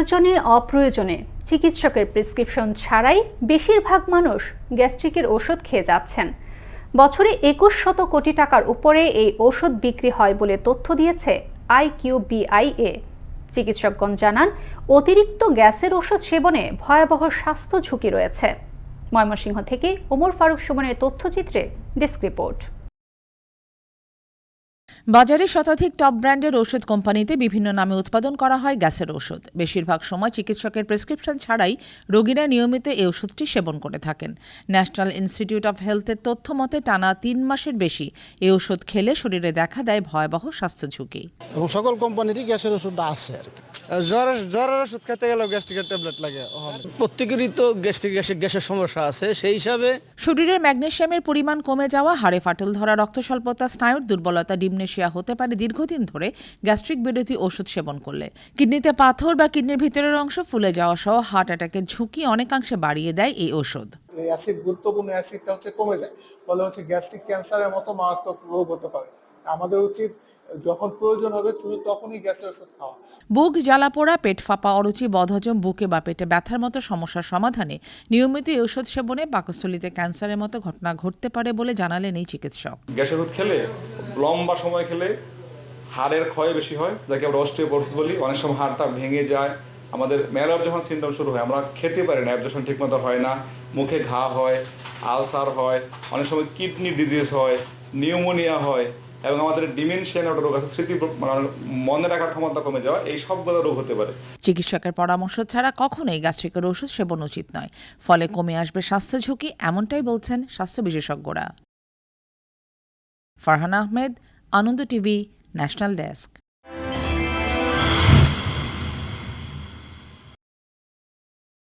প্রয়োজনে অপ্রয়োজনে চিকিৎসকের প্রেসক্রিপশন ছাড়াই বেশিরভাগ মানুষ গ্যাস্ট্রিকের ওষুধ খেয়ে যাচ্ছেন। বছরে একুশ শত কোটি টাকার উপরে এই ওষুধ বিক্রি হয় বলে তথ্য দিয়েছে আইকিউবিআইএ চিকিৎসকগণ জানান, অতিরিক্ত গ্যাসের ওষুধ সেবনে ভয়াবহ স্বাস্থ্য ঝুঁকি রয়েছে। ময়মনসিংহ থেকে ওমর ফারুক সুমনের তথ্যচিত্রে ডেস্ক রিপোর্ট। বাজারে শতাধিক টপ ব্র্যান্ডের ওষুধ কোম্পানিতে বিভিন্ন নামে উৎপাদন করা হয় গ্যাসের ওষুধ বেশিরভাগ সময় চিকিৎসকের প্রেসক্রিপশন ছাড়াই রোগীরা নিয়মিত এই ওষুধটি সেবন করে থাকেন। ন্যাশনাল ইনস্টিটিউট অফ হেলথের তথ্য মতে, টানা তিন মাসের বেশি এই ওষুধ খেলে শরীরে দেখা দেয় ভয়াবহ স্বাস্থ্য ঝুঁকি। এবং সকল কোম্পানিরই গ্যাসের ওষুধটা আছে আর কি। জ্বরের জ্বরের ওষুধ খেতে গেলেও গ্যাস্ট্রিকের ট্যাবলেট লাগে প্রত্যেকেরই তো গ্যাস্ট্রিক গ্যাসের গ্যাসের সমস্যা আছে সেই হিসাবে শরীরের ম্যাগনেসিয়ামের পরিমাণ কমে যাওয়া হাড়ে ফাটল ধরা রক্ত স্বল্পতা স্নায়ুর দুর্বলতা ডিমনেশিয়া হতে পারে দীর্ঘদিন ধরে গ্যাস্ট্রিক বিরোধী ওষুধ সেবন করলে। কিডনিতে পাথর বা কিডনির ভিতরের অংশ ফুলে যাওয়া সহ হার্ট অ্যাটাকের ঝুঁকি অনেকাংশে বাড়িয়ে দেয় এই ওষুধ। এই অ্যাসিড গুরুত্বপূর্ণ অ্যাসিডটা হচ্ছে কমে যায়। ফলে হচ্ছে গ্যাস্ট্রিক ক্যান্সারের মতো মারাত্মক রোগ হতে পারে। আমাদের উচিত যখন প্রয়োজন হবে শুধু তখনই গ্যাসের ওষুধ খাওয়া। বুক জ্বালাপোড়া পেট ফাঁপা অরুচি বদহজম বুকে বা পেটে ব্যথার মতো সমস্যার সমাধানে নিয়মিত ঔষধ সেবনে পাকস্থলিতে ক্যান্সারের মতো ঘটনা ঘটতে পারে বলে জানালেন এই চিকিৎসক। গ্যাসের ওষুধ খেলে লম্বা সময় খেলে হাড়ের ক্ষয় বেশি হয় যাকে আমরা অস্টিওপোরোসিস বলি। অনেক সময় হাড়টা ভেঙে যায় আমাদের মেলার যখন সিমটম শুরু হয়। আমরা খেতে পারি না, অ্যাবজর্পশন ঠিকমতো হয় না, মুখে ঘা হয়, আলসার হয়, অনেক সময় কিডনি ডিজিজ হয়, নিউমোনিয়া হয়, এবং আমাদের ডিমেনশিয়া একটা রোগ আছে, স্মৃতি মানে মনে রাখার ক্ষমতা কমে যাওয়া, এই সবগুলো রোগ হতে পারে। চিকিৎসকের পরামর্শ ছাড়া কখনোই গ্যাস্ট্রিকের ওষুধ সেবন উচিত নয়। ফলে কমে আসবে স্বাস্থ্য ঝুঁকি, এমনটাই বলছেন স্বাস্থ্য বিশেষজ্ঞরা। Farhan Ahmed, Ananda TV, national desk.